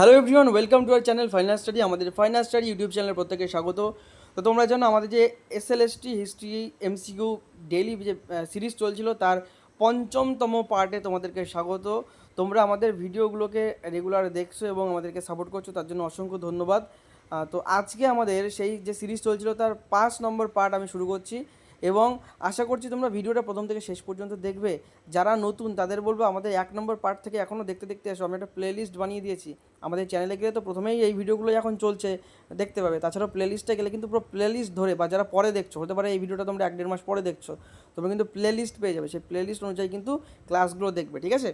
Hello everyone welcome to our channel final study আমাদের final study YouTube চ্যানেলের প্রত্যেকে স্বাগত। তো তোমরা জানো আমাদের যে S L S T history MCQ daily যে সিরিজ চলছিল, তার পঞ্চমতম পার্টে তোমাদেরকে স্বাগত। তোমরা আমাদের ভিডিওগুলোকে রেগুলার দেখছ এবং আমাদেরকে সাপোর্ট করছ, তার জন্য অসংখ্য ধন্যবাদ। তো আজকে আমাদের সেই যে সিরিজ চলছিল, তার পাঁচ নম্বর পার্ট আমি শুরু করছি। এবং আশা করছি তোমরা ভিডিওটা প্রথম থেকে শেষ পর্যন্ত দেখবে। যারা নতুন, তাদের বলব আমাদের এক নম্বর পার্ট থেকে এখনও দেখতে দেখতে আসো আমি একটা প্লেলিস্ট বানিয়ে দিয়েছি। আমাদের চ্যানেলে গেলে তো প্রথমেই এই ভিডিওগুলো এখন চলছে, দেখতে পাবে। তাছাড়াও প্লেলিস্টে গেলে কিন্তু পুরো প্লেলিস্ট ধরে বা যারা পরে দেখছ, হতে পারে এই ভিডিওটা তোমরা এক দেড় মাস পরে দেখছ, তোমরা কিন্তু প্লেলিস্ট পেয়ে যাবে। সেই প্লেলিস্ট অনুযায়ী কিন্তু ক্লাসগুলো দেখবে, ঠিক আছে?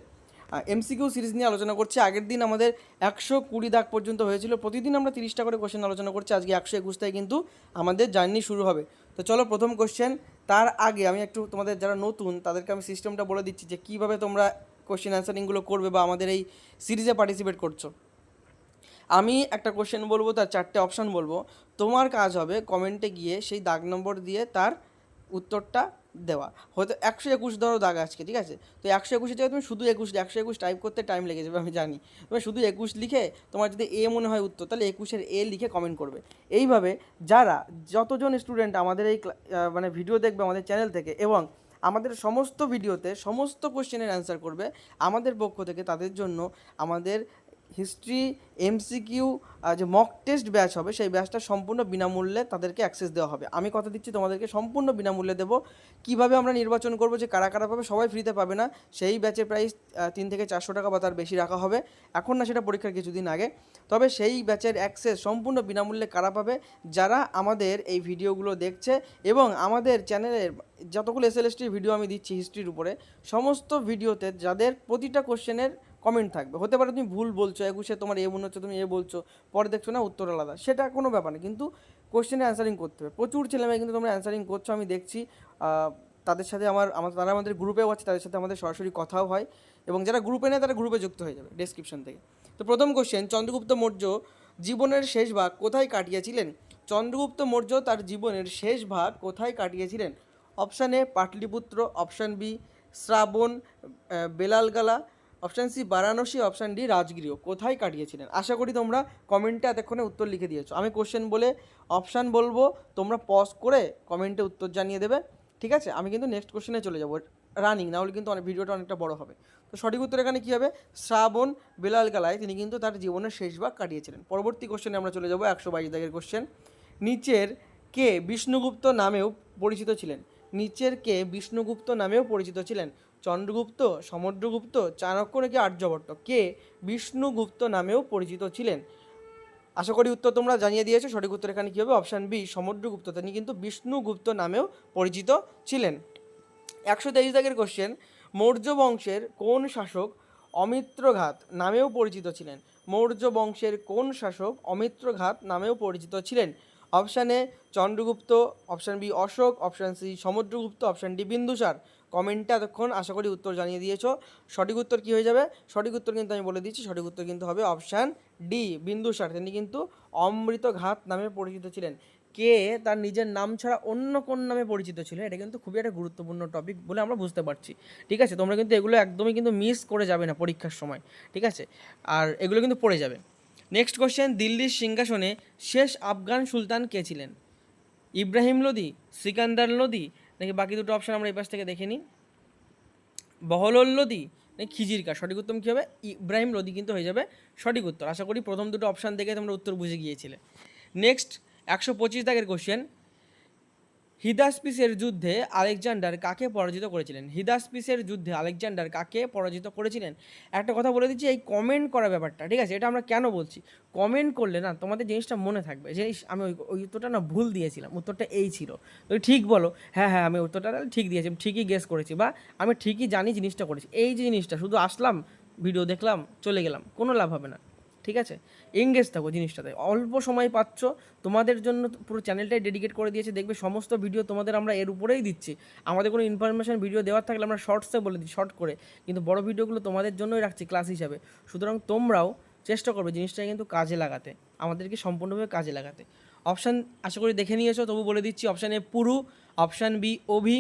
এমসিকিউ সিরিজ নিয়ে আলোচনা করছি। আগের দিন আমাদের একশো কুড়ি দাগ পর্যন্ত হয়েছিল। প্রতিদিন আমরা তিরিশটা করে কোশ্চেন আলোচনা করছি। আজকে একশো একুশটায় কিন্তু আমাদের জার্নি শুরু হবে। তো চলো প্রথম কোশ্চেন তার আগে আমি একটু তোমাদের যারা নতুন, তাদেরকে আমি সিস্টেমটা বলে দিচ্ছি যে কীভাবে তোমরা কোশ্চেন অ্যান্সারিংগুলো করবে বা আমাদের এই সিরিজে পার্টিসিপেট করছ। আমি একটা কোশ্চেন বলব, তার চারটে অপশান বলব। তোমার কাজ হবে কমেন্টে গিয়ে সেই দাগ নম্বর দিয়ে তার উত্তরটা দেওয়া। হয়তো একশো একুশ ধরো দাগ আজকে, ঠিক আছে? তো একশো একুশের জায়গায় তুমি শুধু একুশ, একশো একুশ টাইপ করতে টাইম লেগে যাবে, আমি জানি। তুমি শুধু একুশ লিখে তোমার যদি এ মনে হয় উত্তর, তাহলে একুশের এ লিখে কমেন্ট করবে। এইভাবে যারা, যতজন স্টুডেন্ট আমাদের এই মানে ভিডিও দেখবে আমাদের চ্যানেল থেকে এবং আমাদের সমস্ত ভিডিওতে সমস্ত কোশ্চেনের অ্যান্সার করবে, আমাদের পক্ষ থেকে তাদের জন্য আমাদের হিস্ট্রি এমসিকিউ যে মক টেস্ট ব্যাচ হবে, সেই ব্যাচটা সম্পূর্ণ বিনামূল্যে তাদেরকে অ্যাক্সেস দেওয়া হবে। আমি কথা দিচ্ছি, তোমাদেরকে সম্পূর্ণ বিনামূল্যে দেবো। কীভাবে আমরা নির্বাচন করব, যে কারা কারা পাবে, সবাই ফ্রিতে পাবে না, সেই ব্যাচের প্রাইস তিন থেকে চারশো টাকা বা তার বেশি রাখা হবে। এখন না, সেটা পরীক্ষার কিছুদিন আগে। তবে সেই ব্যাচের অ্যাক্সেস সম্পূর্ণ বিনামূল্যে কারা পাবে, যারা আমাদের এই ভিডিওগুলো দেখছে এবং আমাদের চ্যানেলের যতগুলো এস ভিডিও আমি দিচ্ছি হিস্ট্রির উপরে, সমস্ত ভিডিওতে যাদের প্রতিটা কোশ্চেনের কমেন্ট থাকবে। হতে পারে তুমি ভুল বলছো, একুশে তোমার এ মনে হচ্ছে, তুমি এ বলছো, পরে দেখছ না, উত্তর আলাদা। সেটা কোনো ব্যাপার না, কিন্তু কোশ্চেনে অ্যান্সারিং করতে হবে। প্রচুর ছেলেমেয়ে কিন্তু তোমরা অ্যান্সারিং করছ, আমি দেখছি তাদের সাথে আমার আমার, তারা আমাদের গ্রুপেও আছে, তাদের সাথে আমাদের সরাসরি কথাও হয়, এবং যারা গ্রুপে নেয়, তারা গ্রুপে যুক্ত হয়ে যাবে ডেসক্রিপশন থেকে। তো প্রথম কোশ্চেন চন্দ্রগুপ্ত মৌর্য জীবনের শেষ ভাগ কোথায় কাটিয়েছিলেন? চন্দ্রগুপ্ত মৌর্য তার জীবনের শেষ ভাগ কোথায় কাটিয়েছিলেন? Option A Pataliputra option B Shravanabelagola option C Varanasi option D Rajgriha কোথায় কাটিয়েছিলেন? আশা করি তোমরা কমেন্টে এতক্ষণে উত্তর লিখে দিয়েছ। আমি কোশ্চেন বলে অপশান বলব, তোমরা পজ করে কমেন্টে উত্তর জানিয়ে দেবে। ঠিক আছে? আমি কিন্তু নেক্সট কোশ্চেনে চলে যাব। রানিং নাহলে কিন্তু অনেক ভিডিওটা অনেকটা বড় হবে। তো সঠিক উত্তর এখানে কী হবে? শ্রাবণ বেলাল বেলালগালায় তিনি কিন্তু তার জীবনের শেষ ভাগ কাটিয়েছিলেন। পরবর্তী কোশ্চেনে আমরা চলে যাব একশো বাইশ দাগের কোশ্চেন নিচের কে বিষ্ণুগুপ্ত নামেও পরিচিত ছিলেন? নিচের কে বিষ্ণুগুপ্ত নামেও পরিচিত ছিলেন? চন্দ্রগুপ্ত, সমুদ্রগুপ্ত, চাণক্য নাকি আর্যভট্ট? কে? বিষ্ণুগুপ্ত নামেও পরিচিত ছিলেন। আশা করি উত্তর তোমরা জানিয়ে দিয়েছ। সঠিক উত্তর এখানে কী হবে? Option B, Samudragupta. তিনি কিন্তু বিষ্ণুগুপ্ত নামেও পরিচিত ছিলেন। একশো তেইশ দাগের কোশ্চেন মৌর্য বংশের কোন শাসক অমিত্রঘাত নামেও পরিচিত ছিলেন? মৌর্য বংশের কোন শাসক অমিত্রঘাত নামেও পরিচিত ছিলেন? Option A, Chandragupta, option B, Ashoka, option C, Samudragupta, option D, Bindusara. কমেন্টে এতক্ষণ আশা করি উত্তর জানিয়ে দিয়েছ। সঠিক উত্তর কী হয়ে যাবে? সঠিক উত্তর কিন্তু আমি বলে দিচ্ছি। সঠিক উত্তর কিন্তু হবে অপশান ডি বিন্দুসার তিনি কিন্তু অমৃতঘাত নামে পরিচিত ছিলেন। কে তার নিজের নাম ছাড়া অন্য কোন নামে পরিচিত ছিল এটা কিন্তু খুবই একটা গুরুত্বপূর্ণ টপিক বলে আমরা বুঝতে পারছি। ঠিক আছে? তোমরা কিন্তু এগুলো একদমই কিন্তু মিস করে যাবে না পরীক্ষার সময়। ঠিক আছে? আর এগুলো কিন্তু পড়ে যাবে। নেক্সট কোশ্চেন দিল্লির সিংহাসনে শেষ আফগান সুলতান কে ছিলেন? ইব্রাহিম লোদি সিকান্দার লোদি নাকি বাকি দুটো অপশান আমরা এই পাশ থেকে দেখে নিই। বহলল লোদি নাকি খিজির কা সঠিক উত্তর কী হবে? ইব্রাহিম লোদি কিন্তু হয়ে যাবে সঠিক উত্তর। আশা করি প্রথম দুটো অপশান দেখে তোমরা উত্তর বুঝে গিয়েছিলে। নেক্সট একশো পঁচিশ দাগের কোশ্চেন হিদাসপিসের যুদ্ধে আলেকজান্ডার কাকে পরাজিত করেছিলেন? হিদাসপিসের যুদ্ধে আলেকজান্ডার কাকে পরাজিত করেছিলেন? একটা কথা বলে দিচ্ছি, এই কমেন্ট করা ব্যাপারটা, ঠিক আছে? এটা আমরা কেন বলছি? কমেন্ট করলে না, তোমাদের জিনিসটা মনে থাকবে। যে আমি ওই উত্তরটা না ভুল দিয়েছিলাম, উত্তরটা এই ছিল। তুমি ঠিক বলো হ্যাঁ হ্যাঁ আমি উত্তরটা ঠিক দিয়েছি ঠিকই গেস করেছি বা আমি ঠিকই জানি জিনিসটা করেছি। এই যে জিনিসটা, শুধু আসলাম ভিডিও দেখলাম, চলে গেলাম, কোনো লাভ হবে না। ঠিক আছে? এঙ্গেজ থাকো জিনিসটাতে। অল্প সময় পাচ্ছ, তোমাদের জন্য পুরো চ্যানেলটাই ডেডিকেট করে দিয়েছে। দেখবে সমস্ত ভিডিও তোমাদের আমরা এর উপরেই দিচ্ছি। আমাদের কোনো ইনফরমেশান ভিডিও দেওয়ার থাকলে আমরা শর্টসে বলে দিই শর্ট করে। কিন্তু বড় ভিডিওগুলো তোমাদের জন্যই রাখছি ক্লাস হিসাবে। সুতরাং তোমরাও চেষ্টা করবে জিনিসটা কিন্তু কাজে লাগাতে। আমাদেরকে সম্পূর্ণভাবে কাজে লাগাতে। অপশান আশা করি দেখে নিয়েছো, তবু বলে দিচ্ছি option A Puru option B Abhi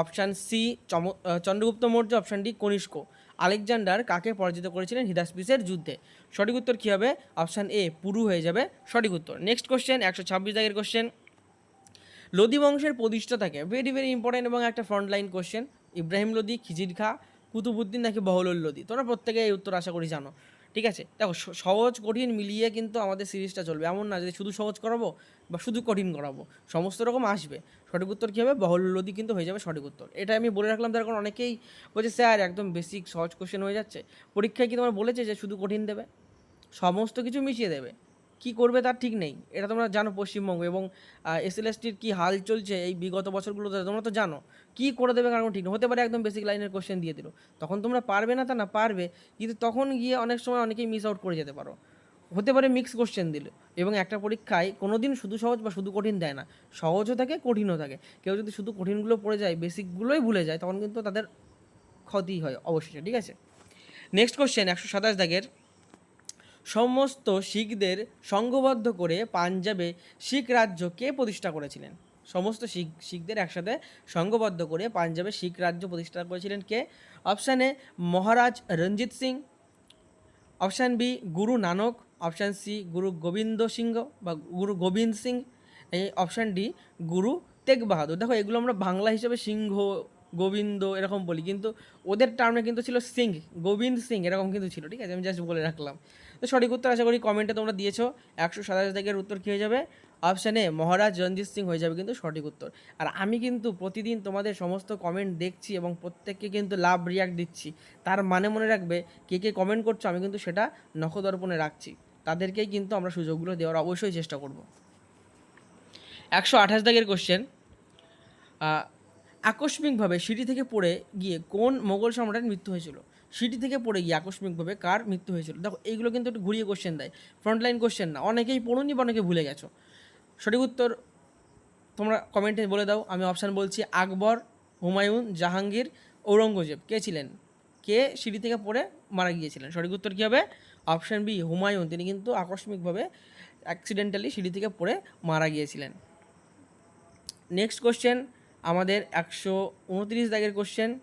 option C চম Chandragupta Maurya option D Kanishka. Alexander কাকে পরাজিত করেছিলেন হিদাসপিসের যুদ্ধে? সঠিক উত্তর কী হবে? অপশান এ, পুরু হয়ে যাবে। সঠিক উত্তর। নেক্সট কোশ্চেন একশো ছাব্বিশ দাগের কোশ্চেন লোদি বংশের প্রতিষ্ঠাতাকে ভেরি ভেরি ইম্পর্টেন্ট এবং একটা ফ্রন্টলাইন কোশ্চেন ইব্রাহিম লোদি খিজির খা, কুতুবুদ্দিন নাকি বহলুল লোদি তোমরা প্রত্যেকে এই উত্তর আশা করি জানো। ঠিক আছে? দেখো সহজ, কঠিন মিলিয়ে কিন্তু আমাদের সিরিজটা চলবে। এমন না যে শুধু সহজ করাবো বা শুধু কঠিন করাবো। সমস্ত রকম আসবে। সঠিক উত্তর কী হবে? বহলদি কিন্তু হয়ে যাবে সঠিক উত্তর। এটা আমি বলে রাখলাম, তার কারণ অনেকেই বলছে, স্যার, একদম বেসিক সহজ কোশ্চেন হয়ে যাচ্ছে। পরীক্ষায় কি তোমার বলেছে যে শুধু কঠিন দেবে? সমস্ত কিছু মিশিয়ে দেবে। কি করবে তার ঠিক নেই। এটা তোমরা জানো পশ্চিমবঙ্গ এবং এসএলএসটির কি হাল চলছে এই বিগত বছরগুলোতে তোমরা তো জানো। কি করে দেবে কারণ ঠিক হতে পারে একদম বেসিক লাইনের কোশ্চেন দিয়ে দিল। তখন তোমরা পারবে না তা না পারবে, কিন্তু তখন গিয়ে অনেক সময় অনেকেই মিস আউট করে যেতে পারো। হতে পারে মিক্স কোশ্চেন দিল এবং একটা পরীক্ষায় কোনো দিন শুধু সহজ বা শুধু কঠিন দেয় না, সহজও থাকে, কঠিনও থাকে। কেউ যদি শুধু কঠিনগুলো পড়ে যায় বেসিকগুলোই ভুলে যায়, তখন কিন্তু তাদের ক্ষতি হয় অবশ্যই, ঠিক আছে? নেক্সট কোশ্চেন একশো সাতাশ দাগের। সমস্ত শিখদের সংঘবদ্ধ করে পাঞ্জাবে শিখ রাজ্য কে প্রতিষ্ঠা করেছিলেন। সমস্ত শিখ, শিখদের একসাথে সংঘবদ্ধ করে পাঞ্জাবে শিখ রাজ্য প্রতিষ্ঠা করেছিলেন কে? Option A, Maharaja Ranjit Singh. Option B, Guru Nanak. Option C, Guru Gobind Singh বা গুরু গোবিন্দ সিং। এই অপশান ডি, গুরু তেগ বাহাদুর দেখো, এগুলো আমরা বাংলা হিসেবে সিংহ, গোবিন্দ এরকম বলি, কিন্তু ওদের টার্মে কিন্তু ছিল সিং, গোবিন্দ সিং এরকম কিন্তু ছিল, ঠিক আছে? আমি জাস্ট বলে রাখলাম। সঠিক উত্তর আশা করি কমেন্টে তোমরা দিয়েছ। একশো সাতাশ দাগের উত্তর কী হয়ে যাবে? অপশান মহারাজ রঞ্জিত সিং হয়ে যাবে কিন্তু সঠিক উত্তর। আর আমি কিন্তু প্রতিদিন তোমাদের সমস্ত কমেন্ট দেখছি এবং প্রত্যেককে কিন্তু লাভ রিয়াক্ট দিচ্ছি। তার মানে মনে রাখবে, কে কে কমেন্ট করছ আমি কিন্তু সেটা নখদর্পণে রাখছি। তাদেরকেই কিন্তু আমরা সুযোগগুলো দেওয়ার অবশ্যই চেষ্টা করব। একশো আঠাশ দাগের কোশ্চেন আকস্মিকভাবে সিঁড়ি থেকে পড়ে গিয়ে কোন মোগল সম্রাটের মৃত্যু হয়েছিল? সিঁড়ি থেকে পড়ে গিয়ে আকস্মিকভাবে কার মৃত্যু হয়েছিল? দেখো, এইগুলো কিন্তু একটু ঘুরিয়ে কোশ্চেন দেয়। ফ্রন্টলাইন কোশ্চেন না। অনেকেই পড়ুনি বা অনেকে ভুলে গেছো। সঠিক উত্তর তোমরা কমেন্টে বলে দাও। আমি অপশান বলছি আকবর, হুমায়ুন, জাহাঙ্গীর, ঔরঙ্গজেব। কে ছিলেন? কে সিঁড়ি থেকে পড়ে মারা গিয়েছিলেন? সঠিক উত্তর কী হবে? Option B Humayun. তিনি কিন্তু আকস্মিকভাবে অ্যাক্সিডেন্টালি সিঁড়ি থেকে পড়ে মারা গিয়েছিলেন। নেক্সট কোশ্চেন আমাদের একশো উনত্রিশ দাগের কোশ্চেন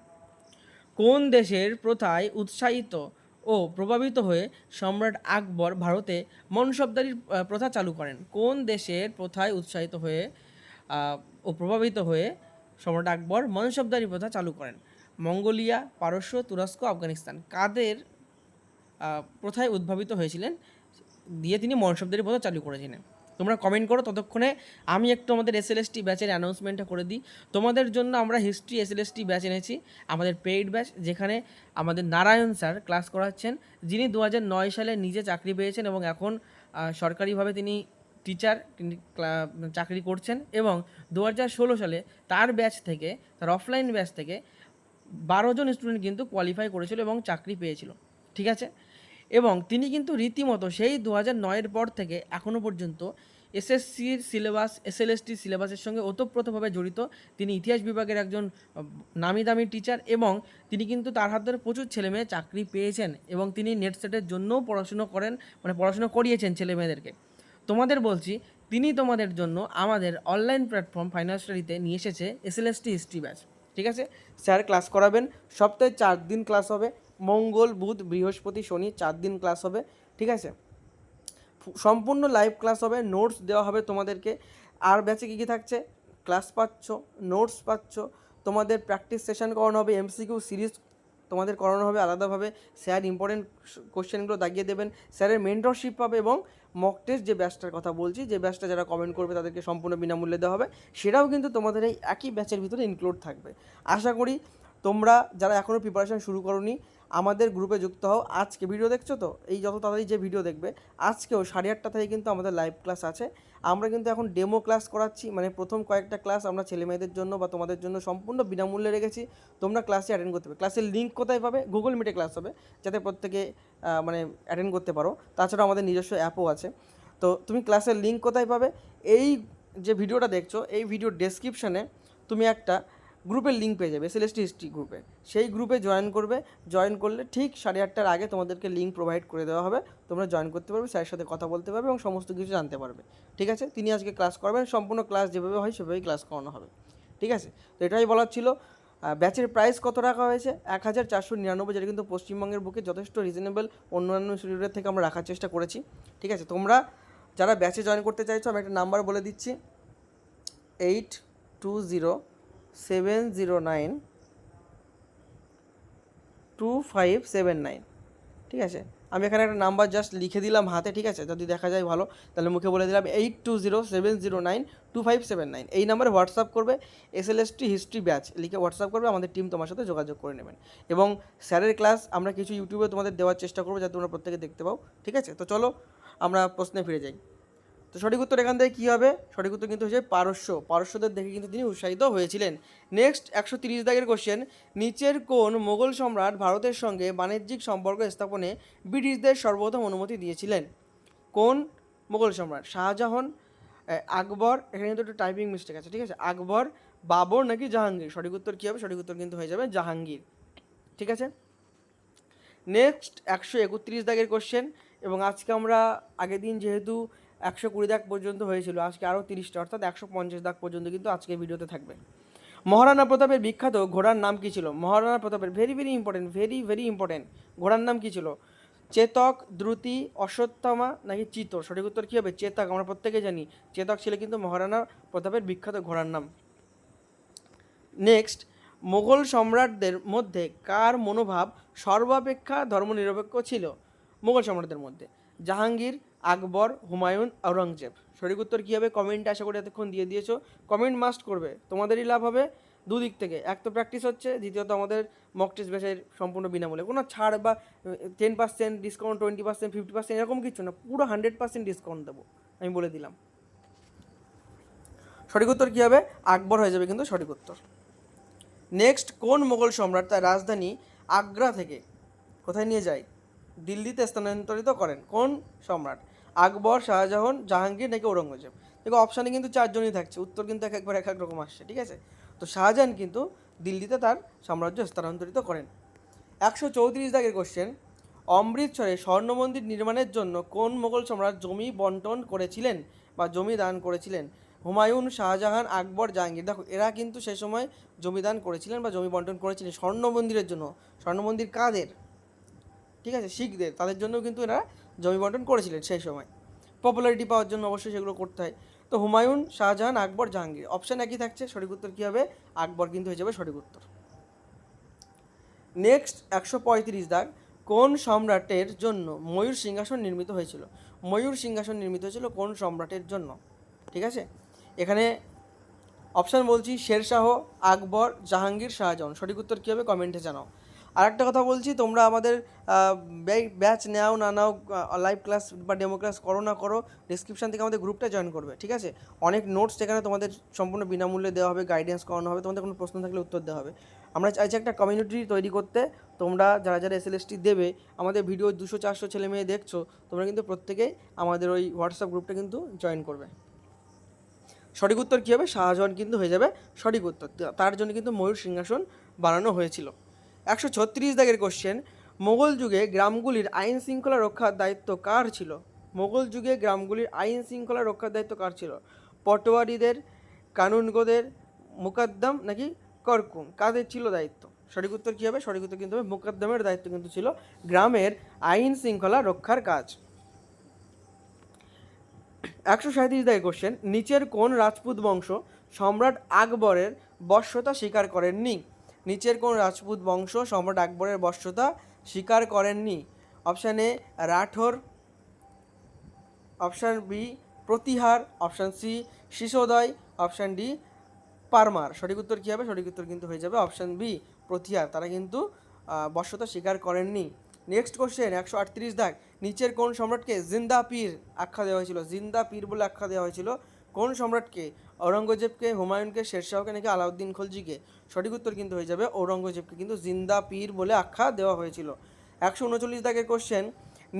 কোন দেশের প্রথায় উৎসাহিত ও প্রভাবিত হয়ে সম্রাট আকবর ভারতে মনসবদারির প্রথা চালু করেন? কোন দেশের প্রথায় উৎসাহিত হয়ে ও প্রভাবিত হয়ে সম্রাট আকবর মনসবদারি প্রথা চালু করেন? মঙ্গোলিয়া, পারস্য, তুরস্ক, আফগানিস্তান। কাদের প্রথায় উদ্ভাবিত হয়েছিলেন? দিয়ে তিনি মনসবদারি প্রথা চালু করেছিলেন। তোমরা কমেন্ট করো, ততক্ষণে আমি একটু আমাদের এস এসএলএসটি ব্যাচের অ্যানাউন্সমেন্টটা করে দিই। তোমাদের জন্য আমরা হিস্ট্রি এস এসএলএসটি ব্যাচ এনেছি, আমাদের পেইড ব্যাচ যেখানে আমাদের নারায়ণ স্যার ক্লাস করাচ্ছেন। যিনি দু নয় সালে নিজে চাকরি পেয়েছেন এবং এখন সরকারিভাবে তিনি টিচার চাকরি করছেন এবং দু সালে তার ব্যাচ থেকে, তার অফলাইন ব্যাচ থেকে বারো জন স্টুডেন্ট কিন্তু কোয়ালিফাই করেছিল এবং চাকরি পেয়েছিল। ঠিক আছে? এবং তিনি কিন্তু রীতিমতো সেই দু হাজার নয়ের পর থেকে এখনও পর্যন্ত এসএসসির সিলেবাস, এসএলএসটি সিলেবাসের সঙ্গে ওতপ্রোতভাবে জড়িত। তিনি ইতিহাস বিভাগের একজন নামি দামি টিচার এবং তিনি কিন্তু তার হাত ধরে প্রচুর ছেলেমেয়ে চাকরি পেয়েছেন এবং তিনি নেট সেটের জন্যও পড়াশুনো করেন মানে পড়াশুনো করিয়েছেন ছেলেমেয়েদেরকে। তোমাদের বলছি, তিনি তোমাদের জন্য আমাদের অনলাইন প্ল্যাটফর্ম ফাইনাল স্টাডিতে নিয়ে এসেছে এসএলএসটি হিস্ট্রি ব্যাচ ঠিক আছে? স্যার ক্লাস করাবেন, সপ্তাহে চার দিন ক্লাস হবে। মঙ্গল, বুধ, বৃহস্পতি, শনি চার দিন ক্লাস হবে, ঠিক আছে? সম্পূর্ণ লাইভ ক্লাস হবে নোটস দেওয়া হবে তোমাদেরকে। আর ব্যাচে কী কী থাকছে? ক্লাস পাচ্ছ নোটস পাচ্ছ, তোমাদের প্র্যাকটিস সেশন করানো হবে এমসিকিউ সিরিজ তোমাদের করানো হবে, আলাদাভাবে। স্যার ইম্পর্টেন্ট কোশ্চেনগুলো দাগিয়ে দেবেন। স্যারের মেন্টরশিপ পাবে এবং মক টেস্ট যে ব্যাচটার কথা বলছি, যে ব্যাচটা যারা কমেন্ট করবে তাদেরকে সম্পূর্ণ বিনামূল্যে দেওয়া হবে। সেটাও কিন্তু তোমাদের এই একই ব্যাচের ভিতরে ইনক্লুড থাকবে। আশা করি তোমরা যারা এখনও প্রিপারেশান শুরু করোনি, আমাদের গ্রুপে যুক্ত হও। আজকে ভিডিও দেখছ তো? এই যত তাড়াতাড়ি যে ভিডিও দেখবে, আজকেও সাড়ে আটটা থেকে কিন্তু আমাদের লাইভ ক্লাস আছে। আমরা কিন্তু এখন ডেমো ক্লাস করাচ্ছি মানে প্রথম কয়েকটা ক্লাস আমরা ছেলে মেয়েদের জন্য বা তোমাদের জন্য সম্পূর্ণ বিনামূল্যে রেখেছি। তোমরা ক্লাসে অ্যাটেন্ড করতে পারবে ক্লাসের লিঙ্ক কোথায় পাবে? গুগল মিটে ক্লাস হবে, যাতে প্রত্যেকে মানে অ্যাটেন্ড করতে পারো। তাছাড়া আমাদের নিজস্ব অ্যাপও আছে। তো তুমি ক্লাসের লিঙ্ক কোথায় পাবে? এই যে ভিডিওটা দেখছ, এই ভিডিওর ডেসক্রিপশানে তুমি একটা গ্রুপের লিঙ্ক পেয়ে যাবে এসএলএসটি হিস্ট্রি গ্রুপে সেই গ্রুপে জয়েন করবে জয়েন করলে ঠিক সাড়ে আটটার আগে তোমাদেরকে লিঙ্ক প্রোভাইড করে দেওয়া হবে। তোমরা জয়েন করতে পারবে স্যারের সাথে কথা বলতে পারবে এবং সমস্ত কিছু জানতে পারবে। ঠিক আছে? তিনি আজকে ক্লাস করবেন, সম্পূর্ণ ক্লাস যেভাবে হয় সেভাবেই ক্লাস করানো হবে। ঠিক আছে? তো এটাই বলার ছিল। ব্যাচের প্রাইস কত রাখা হয়েছে? এক হাজার চারশো নিরানব্বই, যেটা কিন্তু পশ্চিমবঙ্গের বুকে যথেষ্ট রিজনেবল অন্যান্য ইনস্টিটিউটের থেকে আমরা রাখার চেষ্টা করেছি। ঠিক আছে? তোমরা যারা ব্যাচে জয়েন করতে চাইছো, আমি একটা নাম্বার বলে দিচ্ছি। Eight two zero seven zero nine two five seven nine. ঠিক আছে? আমি এখানে একটা নাম্বার জাস্ট লিখে দিলাম হাতে, ঠিক আছে? যদি দেখা যায় ভালো, তাহলে মুখে বলে দিলাম eight two zero seven zero nine two five seven nine. এই নাম্বারে হোয়াটসঅ্যাপ করবে S L S T history batch লিখে হোয়াটসঅ্যাপ করবে, আমাদের টিম তোমার সাথে যোগাযোগ করে নেবেন। এবং স্যারের ক্লাস আমরা কিছু ইউটিউবে তোমাদের দেওয়ার চেষ্টা করব, যাতে তোমরা প্রত্যেকে দেখতে পাও। ঠিক আছে? তো চলো, আমরা প্রশ্নে ফিরে যাই। তো সঠিক উত্তর এখান থেকে কী হবে? সঠিক উত্তর কিন্তু হচ্ছে পারস্য। পারস্যদের দেখে কিন্তু তিনি উৎসাহিত হয়েছিলেন। নেক্সট একশো তিরিশ দাগের কোশ্চেন নিচের কোন মোগল সম্রাট ভারতের সঙ্গে বাণিজ্যিক সম্পর্ক স্থাপনে ব্রিটিশদের সর্বপ্রথম অনুমতি দিয়েছিলেন। কোন মোগল সম্রাট? শাহজাহান আকবর, এখানে কিন্তু একটু টাইপিং মিস্টেক আছে, ঠিক আছে? আকবর, বাবর নাকি জাহাঙ্গীর? সঠিক উত্তর কী হবে? সঠিক উত্তর কিন্তু হয়ে যাবে জাহাঙ্গীর। ঠিক আছে? নেক্সট একশো একত্রিশ দাগের কোশ্চেন এবং আজকে আমরা আগের দিন যেহেতু একশো কুড়ি দাগ পর্যন্ত হয়েছিল। আজকে আরও তিরিশটা, অর্থাৎ একশো পঞ্চাশ দাগ পর্যন্ত কিন্তু আজকের ভিডিওতে থাকবে। মহারানা প্রতাপের বিখ্যাত ঘোড়ার নাম কী ছিল? Maharana প্রতাপের very very important very very important ঘোড়ার নাম কী ছিল? চেতক, দ্রুতি, অশ্বত্থামা নাকি চিতর? সঠিক উত্তর কী হবে? চেতক। আমরা প্রত্যেকে জানি চেতক ছিল কিন্তু মহারানা প্রতাপের বিখ্যাত ঘোড়ার নাম। নেক্সট মোগল সম্রাটদের মধ্যে কার মনোভাব সর্বাপেক্ষা ধর্মনিরপেক্ষ ছিল? মোগল সম্রাটদের মধ্যে। জাহাঙ্গীর আকবর, হুমায়ুন আওরঙ্গজেব সঠিক উত্তর কী হবে? কমেন্টে আশা করি এতক্ষণ দিয়ে দিয়েছ। কমেন্ট মাস্ট করবে। তোমাদেরই লাভ হবে দুদিক থেকে। এক তো প্র্যাকটিস হচ্ছে, দ্বিতীয়ত আমাদের মক টেস্ট ব্যাচের সম্পূর্ণ বিনামূল্যে। কোনো ছাড় বা ten percent discount twenty percent fifty percent এরকম কিছু না। পুরো হান্ড্রেড পার্সেন্ট ডিসকাউন্ট দেবো। আমি বলে দিলাম। সঠিক উত্তর কী হবে? আকবর হয়ে যাবে কিন্তু সঠিক উত্তর। নেক্সট কোন মোগল সম্রাট তার রাজধানী আগ্রা থেকে কোথায় নিয়ে যায়? দিল্লিতে স্থানান্তরিত করেন। কোন সম্রাট? আকবর, শাহজাহান, জাহাঙ্গীর নাকি ঔরঙ্গজেব। দেখো অপশানে কিন্তু চারজনই থাকছে, উত্তর কিন্তু এক একবার এক এক রকম আসছে, ঠিক আছে? তো শাহজাহান কিন্তু দিল্লিতে তার সাম্রাজ্য স্থানান্তরিত করেন। একশো চৌত্রিশ দাগের কোশ্চেন অমৃতসরে স্বর্ণ মন্দির নির্মাণের জন্য কোন মোগল সম্রাট জমি বন্টন করেছিলেন বা জমি দান করেছিলেন? হুমায়ুন, শাহজাহান, আকবর, জাহাঙ্গীর। দেখো, এরা কিন্তু সে সময় জমি দান করেছিলেন বা জমি বন্টন করেছিলেন, স্বর্ণ মন্দিরের জন্য। স্বর্ণ মন্দির কাদের? ঠিক আছে, শিখদের। তাদের জন্য কিন্তু এরা জমি বন্টন করেছিলেন সেই সময়। পপুলারিটি পাওয়ার জন্য অবশ্যই সেগুলো করতে হয়। তো হুমায়ুন, শাহজাহান, আকবর, জাহাঙ্গীর অপশান একই থাকছে, সঠিক উত্তর কী হবে? আকবর কিন্তু হয়ে যাবে সঠিক উত্তর। নেক্সট একশো পঁয়ত্রিশ দাগ, কোন সম্রাটের জন্য ময়ূর সিংহাসন নির্মিত হয়েছিল? ময়ূর সিংহাসন নির্মিত হয়েছিল কোন সম্রাটের জন্য? ঠিক আছে? এখানে অপশান বলছি শেরশাহ আকবর, জাহাঙ্গীর, শাহজাহান। সঠিক উত্তর কী হবে? কমেন্টে জানাও। আর একটা কথা বলছি, তোমরা আমাদের ব্যাচ নেও, না নাও লাইভ ক্লাস বা ডেমো ক্লাস করো না করো ডিসক্রিপশান থেকে আমাদের গ্রুপটা জয়েন করবে, ঠিক আছে? অনেক নোটস এখানে তোমাদের সম্পূর্ণ বিনামূল্যে দেওয়া হবে গাইডেন্স করানো হবে, তোমাদের কোনো প্রশ্ন থাকলে উত্তর দেওয়া হবে। আমরা চাইছি একটা কমিউনিটি তৈরি করতে, তোমরা যারা যারা এসএলএসটি দেবে, আমাদের ভিডিও দুশো, চারশো ছেলে মেয়ে দেখছ, তোমরা কিন্তু প্রত্যেকেই আমাদের ওই হোয়াটসঅ্যাপ গ্রুপটা কিন্তু জয়েন করবে। সঠিক উত্তর কী হবে? শাহজাহান কিন্তু হয়ে যাবে সঠিক উত্তর। তার জন্য কিন্তু ময়ূর সিংহাসন বানানো হয়েছিল। একশো ছত্রিশ দাগের কোশ্চেন মোগল যুগে গ্রামগুলির আইন শৃঙ্খলা রক্ষার দায়িত্ব কার ছিল? মোগল যুগে গ্রামগুলির আইন শৃঙ্খলা রক্ষার দায়িত্ব কার ছিল? পটোয়ারিদের, কানুনগোদের, মুকাদ্দাম নাকি করকুন কাদের ছিল দায়িত্ব? সঠিক উত্তর কী হবে? সঠিক উত্তর কিন্তু হবে, মুকাদ্দামের দায়িত্ব কিন্তু ছিল গ্রামের আইন শৃঙ্খলা রক্ষার কাজ। একশো সাঁত্রিশ দায় কোশ্চেন নিচের কোন রাজপুত বংশ সম্রাট আকবরের বশ্যতা স্বীকার করেননি? নিচের কোন রাজপুত বংশ সম্রাট আকবরের বশ্যতা স্বীকার করেননি? Option A, Rathore. Option B, Pratihara. Option C Sisodia option D, Parmar. সঠিক উত্তর কী হবে? সঠিক উত্তর কিন্তু হয়ে যাবে অপশান বি, প্রতিহার। তারা কিন্তু বশ্যতা স্বীকার করেননি। নেক্সট কোশ্চেন, একশো আটত্রিশ দাগ। নিচের কোন সম্রাটকে জিন্দা পীর আখ্যা দেওয়া হয়েছিল? জিন্দা পীর বলে আখ্যা দেওয়া হয়েছিল। কোন সম্রাটকে? ঔরঙ্গজেবকে, হুমায়ুনকে, শেরশাহকে নাকি আলাউদ্দিন খলজিকে? সঠিক উত্তর কিন্তু হয়ে যাবে ঔরঙ্গজেবকে, কিন্তু জিন্দা পীর বলে আখ্যা দেওয়া হয়েছিল। একশো উনচল্লিশ দাগের কোশ্চেন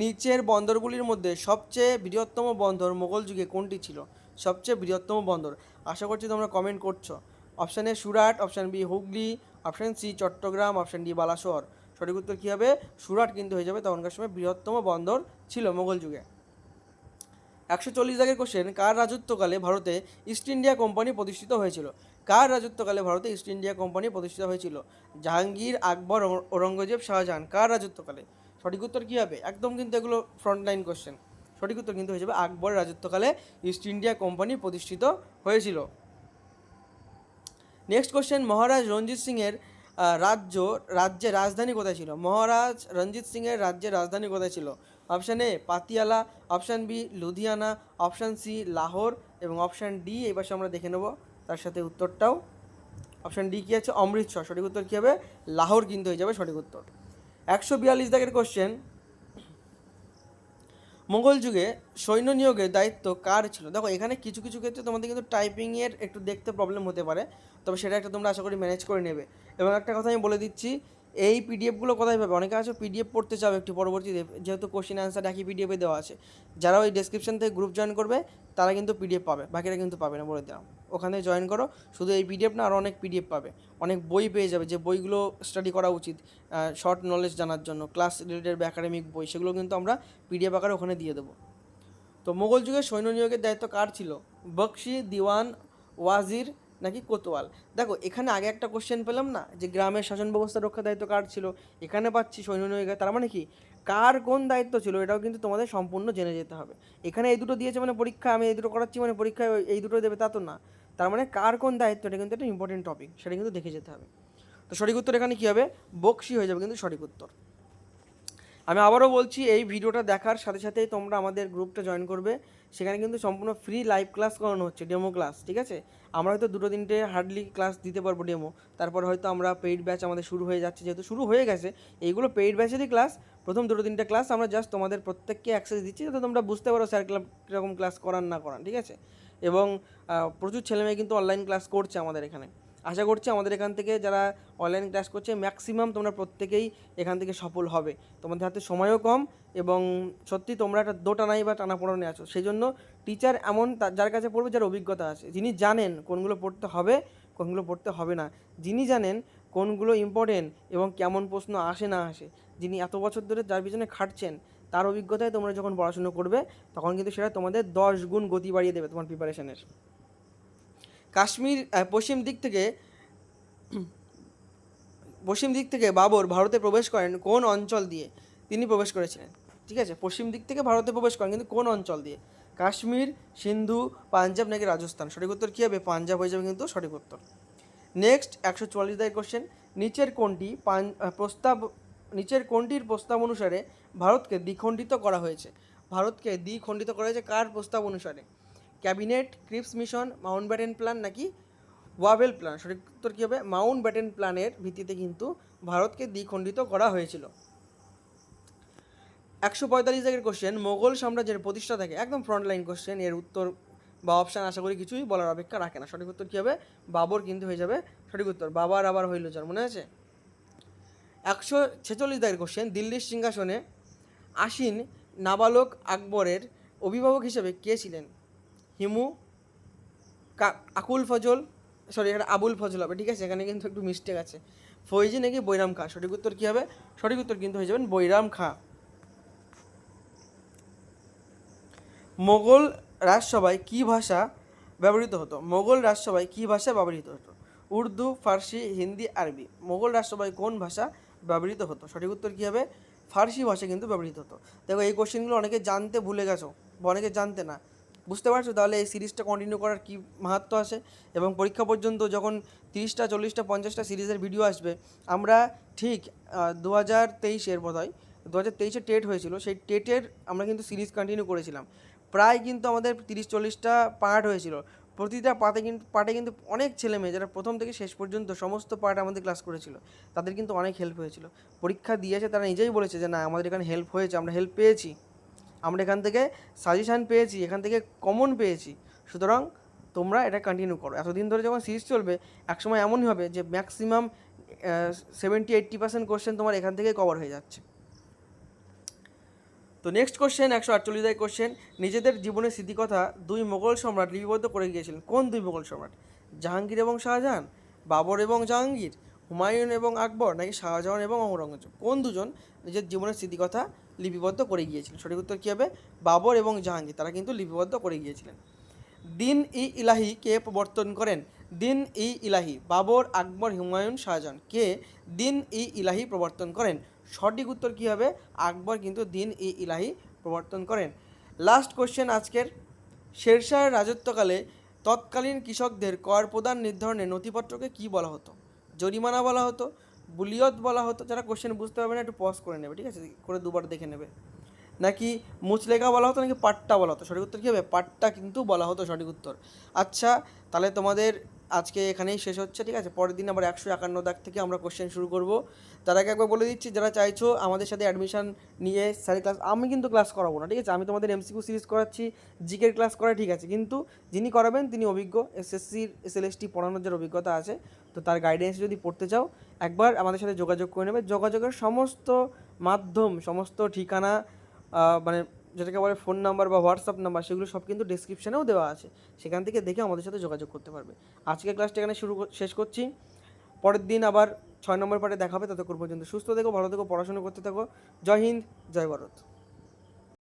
নিচের বন্দরগুলির মধ্যে সবচেয়ে বৃহত্তম বন্দর মোগল যুগে কোনটি ছিল? সবচেয়ে বৃহত্তম বন্দর। আশা করছি তোমরা কমেন্ট করছ। Option A Surat option B Hooghly option C Chittagong option D Balasore সঠিক উত্তর কী হবে? সুরাট কিন্তু হয়ে যাবে তখনকার সময় বৃহত্তম বন্দর ছিল মোগল যুগে। একশো চল্লিশ দাগের কোশ্চেন কার রাজত্বকালে ভারতে ইস্ট ইন্ডিয়া কোম্পানি প্রতিষ্ঠিত হয়েছিল? কার রাজত্বকালে ভারতে ইস্ট ইন্ডিয়া কোম্পানি প্রতিষ্ঠিত হয়েছিল? জাহাঙ্গীর, আকবর ঔরঙ্গজেব, শাহজাহান, কার রাজত্বকালে? সঠিক উত্তর কী হবে? একদম কিন্তু এগুলো ফ্রন্ট লাইন কোশ্চেন সঠিক উত্তর কিন্তু হয়ে যাবে আকবর রাজত্বকালে ইস্ট ইন্ডিয়া কোম্পানি প্রতিষ্ঠিত হয়েছিল। নেক্সট কোশ্চেন মহারাজ রঞ্জিত সিংয়ের রাজ্য, রাজ্যের রাজধানী কোথায় ছিল? মহারাজ রঞ্জিত সিংয়ের রাজ্যের রাজধানী কোথায় ছিল? Option A Patiala, option B Ludhiana, option C Lahore এবং অপশান ডি এই পাশে আমরা দেখে নেব তার সাথে উত্তরটাও। অপশান ডি কী আছে? অমৃতসর সঠিক উত্তর কী হবে? লাহোর কিন্তু হয়ে যাবে সঠিক উত্তর। একশো বিয়াল্লিশ দাগের কোশ্চেন মোগল যুগে সৈন্য নিয়োগের দায়িত্ব কার ছিল? দেখো, এখানে কিছু কিছু ক্ষেত্রে তোমাদের কিন্তু টাইপিংয়ের একটু দেখতে প্রবলেম হতে পারে, তবে সেটা একটা তোমরা আশা করি ম্যানেজ করে নেবে। এবং একটা কথা আমি বলে দিচ্ছি এই পিডিএফগুলো কোথায় পাবে? অনেকে আছে পিডিএফ পড়তে চাও একটু পরবর্তীতে, যেহেতু কোশ্চেন অ্যান্সার একই পিডিএফে দেওয়া আছে। যারা ওই ডেসক্রিপশন থেকে গ্রুপ জয়েন করবে, তারা কিন্তু পিডিএফ পাবে, বাকিরা কিন্তু পাবে না বলে দিলাম। ওখানে জয়েন করো, শুধু এই পিডিএফ না আরও অনেক পিডিএফ পাবে। অনেক বই পেয়ে যাবে, যে বইগুলো স্টাডি করা উচিত শর্ট নলেজ জানার জন্য ক্লাস রিলেটেড বা একাডেমিক বই, সেগুলো কিন্তু আমরা পিডিএফ আকারে ওখানে দিয়ে দেবো। তো মোগল যুগে সৈন্য নিয়োগের দায়িত্ব কার ছিল? বক্সি দিওয়ান ওয়াজির নাকি কোতোয়াল? দেখো, এখানে আগে একটা কোশ্চেন পেলাম না, যে গ্রামের শাসন ব্যবস্থা রক্ষার দায়িত্ব কার ছিল? এখানে পাচ্ছি সৈন্য নিয়োগের তার মানে কি? কার কোন দায়িত্ব ছিল, এটাও কিন্তু তোমাদের সম্পূর্ণ জেনে যেতে হবে। এখানে এই দুটো দিয়েছে মানে পরীক্ষা, আমি এই দুটো করাচ্ছি মানে পরীক্ষায় ওই- এই দুটো দেবে তা তো না। তার মানে কার কোন দায়িত্ব, এটা কিন্তু একটা ইম্পর্টেন্ট টপিক সেটা কিন্তু দেখে যেতে হবে। তো সঠিক উত্তর এখানে কী হবে? বক্সি হয়ে যাবে কিন্তু সঠিক উত্তর। আমি আবারও বলছি, এই ভিডিওটা দেখার সাথে সাথেই তোমরা আমাদের গ্রুপটা জয়েন করবে। সেখানে কিন্তু সম্পূর্ণ ফ্রি লাইভ ক্লাস করানো হচ্ছে ডেমো ক্লাস ঠিক আছে? আমরা হয়তো দুটো তিনটে হার্ডলি ক্লাস দিতে পারব ডেমো তারপর হয়তো আমরা পেইড ব্যাচ আমাদের শুরু হয়ে যাচ্ছে, যেহেতু শুরু হয়ে গেছে, এইগুলো পেইড ব্যাচেরই ক্লাস প্রথম দুটো তিনটে ক্লাস আমরা জাস্ট তোমাদের প্রত্যেককে অ্যাক্সেস দিচ্ছি, যাতে তোমরা বুঝতে পারো স্যার কীরকম ক্লাস করান না করান, ঠিক আছে? এবং প্রচুর ছেলেমেয়ে কিন্তু অনলাইন ক্লাস করছে আমাদের এখানে। আশা করছি আমাদের এখান থেকে যারা অনলাইন ক্লাস করছে ম্যাক্সিমাম তোমরা প্রত্যেকেই এখান থেকে সফল হবে। তোমাদের হাতে সময়ও কম এবং সত্যি তোমরা একটা দোটানাই বা টানা পড়ানে আছো। সেই জন্য টিচার এমন যার কাছে পড়বে, যার অভিজ্ঞতা আছে। যিনি জানেন কোনগুলো পড়তে হবে, কোনগুলো পড়তে হবে না। যিনি জানেন কোনগুলো ইম্পর্টেন্ট এবং কেমন প্রশ্ন আসে না আসে। যিনি এত বছর ধরে যার পিছনে খাটছেন, তার অভিজ্ঞতায় তোমরা যখন পড়াশুনো করবে, তখন কিন্তু সেটা তোমাদের দশ গুণ গতি বাড়িয়ে দেবে তোমার প্রিপারেশনের কাশ্মীর পশ্চিম দিক থেকে, পশ্চিম দিক থেকে বাবর ভারতে প্রবেশ করেন কোন অঞ্চল দিয়ে? তিনি প্রবেশ করেছিলেন। ঠিক আছে? পশ্চিম দিক থেকে ভারতে প্রবেশ করেন, কিন্তু কোন অঞ্চল দিয়ে? কাশ্মীর, সিন্ধু, পাঞ্জাব নাকি রাজস্থান? সঠিক উত্তর কী হবে? পাঞ্জাব হয়ে যাবে কিন্তু সঠিক উত্তর। নেক্সট, একশো চুয়াল্লিশ দায়ের কোশ্চেন নিচের কোনটি পান প্রস্তাব, নিচের কোনটির প্রস্তাব অনুসারে ভারতকে দ্বিখণ্ডিত করা হয়েছে? ভারতকে দ্বিখণ্ডিত করা হয়েছে কার প্রস্তাব অনুসারে? Cabinet, Cripps mission, Mountbatten plan নাকি ওয়াভেল প্ল্যান? সঠিক উত্তর কী হবে? মাউন্ট ব্যাটেন প্ল্যানের ভিত্তিতে কিন্তু ভারতকে দ্বিখণ্ডিত করা হয়েছিল। একশো পঁয়তাল্লিশ জায়গার কোশ্চেন মোগল সাম্রাজ্যের প্রতিষ্ঠা থেকে, একদম ফ্রন্ট লাইন কোশ্চেন এর উত্তর বা অপশান আশা করি কিছুই বলার অপেক্ষা রাখে না। সঠিক উত্তর কী হবে? বাবর কিন্তু হয়ে যাবে। সঠিক উত্তর, বাবার আবার হইল যার মনে আছে? একশো ছেচল্লিশ দাগের কোশ্চেন দিল্লির সিংহাসনে আসীন নাবালক আকবরের অভিভাবক হিসেবে কে ছিলেন? হিমু আকুল ফজল সরি এটা আবুল ফজল হবে, ঠিক আছে? এখানে কিন্তু একটু মিস্টেক আছে। ফৈজি নাকি বৈরাম খা? সঠিক উত্তর কী হবে? সঠিক উত্তর কিন্তু হয়ে যাবেন বৈরাম খা। মোগল রাজসভায় কী ভাষা ব্যবহৃত হতো? মোগল রাজসভায় কী ভাষা ব্যবহৃত হতো? উর্দু, ফার্সি, হিন্দি, আরবি। মোগল রাজসভায় কোন ভাষা ব্যবহৃত হতো? সঠিক উত্তর কী হবে? ফার্সি ভাষা কিন্তু ব্যবহৃত হতো। দেখো, এই কোশ্চেনগুলো অনেকে জানতে ভুলে গেছো, অনেকে জানতে না। বুঝতে পারছ? তাহলে এই সিরিজটা কন্টিনিউ করার কী মাহাত্ম আছে? এবং পরীক্ষা পর্যন্ত যখন তিরিশটা, চল্লিশটা, পঞ্চাশটা সিরিজের ভিডিও আসবে, আমরা ঠিক দু হাজার তেইশের বোধ হয় দু হাজার তেইশে টেট হয়েছিল, সেই টেটের আমরা কিন্তু সিরিজ কন্টিনিউ করেছিলাম। প্রায় কিন্তু আমাদের তিরিশ, চল্লিশটা পার্ট হয়েছিল। প্রতিটা পাতে কিন্তু পার্টে কিন্তু অনেক ছেলে মেয়ে যারা প্রথম থেকে শেষ পর্যন্ত সমস্ত পার্ট আমাদের ক্লাস করেছিল, তাদের কিন্তু অনেক হেল্প হয়েছিল। পরীক্ষা দিয়েছে, তারা নিজেই বলেছে যে, না, আমাদের এখানে হেল্প হয়েছে, আমরা হেল্প পেয়েছি। আমরা এখান থেকে সাজেশান পেয়েছি, এখান থেকে কমন পেয়েছি। সুতরাং তোমরা এটা কন্টিনিউ করো। এতদিন ধরে যখন সিরিজ চলবে, একসময় এমনই হবে যে maximum seventy eighty percent question তোমার এখান থেকে কভার হয়ে যাচ্ছে। তো নেক্সট কোশ্চেন একশো আটচল্লিশ কোশ্চেন নিজেদের জীবনের স্মৃতিকথা দুই মোগল সম্রাট লিপিবদ্ধ করে গিয়েছিলেন। কোন দুই মোগল সম্রাট? জাহাঙ্গীর এবং শাহজাহান? বাবর এবং জাহাঙ্গীর? হুমায়ুন এবং আকবর নাকি শাহজাহান এবং ঔরঙ্গজেব কোন দুজন নিজের জীবনের স্মৃতিকথা লিপিবদ্ধ করে গিয়েছিলেন? সঠিক উত্তর কী হবে? বাবর এবং জাহাঙ্গীর। তারা কিন্তু লিপিবদ্ধ করে গিয়েছিলেন। দিন ই ইলাহি কে প্রবর্তন করেন? দিন ই ইলাহি। বাবর, আকবর, হুমায়ুন, শাহজাহান। কে দিন ই ইলাহি প্রবর্তন করেন? সঠিক উত্তর কী হবে? আকবর কিন্তু দিন ই ইলাহি প্রবর্তন করেন। লাস্ট কোশ্চেন আজকের। শেরশাহের রাজত্বকালে তৎকালীন কৃষকদের কর প্রদান নির্ধারণে নথিপত্রকে কী বলা হতো? জরিমানা বলা হতো, বুলিয়ত বলা হতো, যারা কোশ্চেন বুঝতে পারবে না, একটু পজ করে নেবে, ঠিক আছে? করে দুবার দেখে নেবে। নাকি মুচলেখা বলা হতো, নাকি পাট্টা বলা হতো? সঠিক উত্তর কী হবে? পাট্টা কিন্তু বলা হতো সঠিক উত্তর। আচ্ছা তাহলে তোমাদের আজকে এখানেই শেষ হচ্ছে, ঠিক আছে? পরের দিন আবার একশো একান্ন দাগ থেকে আমরা কোশ্চেন শুরু করব। তার আগে একবার বলে দিচ্ছি, যারা চাইছো আমাদের সাথে অ্যাডমিশন নিয়ে স্যারের ক্লাস আমি কিন্তু ক্লাস করাবো না, ঠিক আছে? আমি তোমাদের এমসিকিউ সিরিজ করাচ্ছি জিকের ক্লাস করা ঠিক আছে? কিন্তু যিনি করাবেন তিনি অভিজ্ঞ এসএসসির এসএলএসটি পড়ানোর যার অভিজ্ঞতা আছে, তো তার গাইডেন্স যদি পড়তে চাও, একবার আমাদের সাথে যোগাযোগ করে নেবে। যোগাযোগের সমস্ত মাধ্যম, সমস্ত ঠিকানা মানে যেটাকে বলে ফোন নাম্বার বা হোয়াটসঅ্যাপ নাম্বার সেগুলো সব কিন্তু ডিসক্রিপশানেও দেওয়া আছে। সেখান থেকে দেখে আমাদের সাথে যোগাযোগ করতে পারবে। আজকে ক্লাসটা এখানে শুরু শেষ করছি। পরের দিন আবার ছয় নম্বর পার্টে দেখাবে। ততক্ষণ পর্যন্ত সুস্থ থেকো, ভালো থেকো, পড়াশোনা করতে থাকো। জয় হিন্দ, জয় ভারত।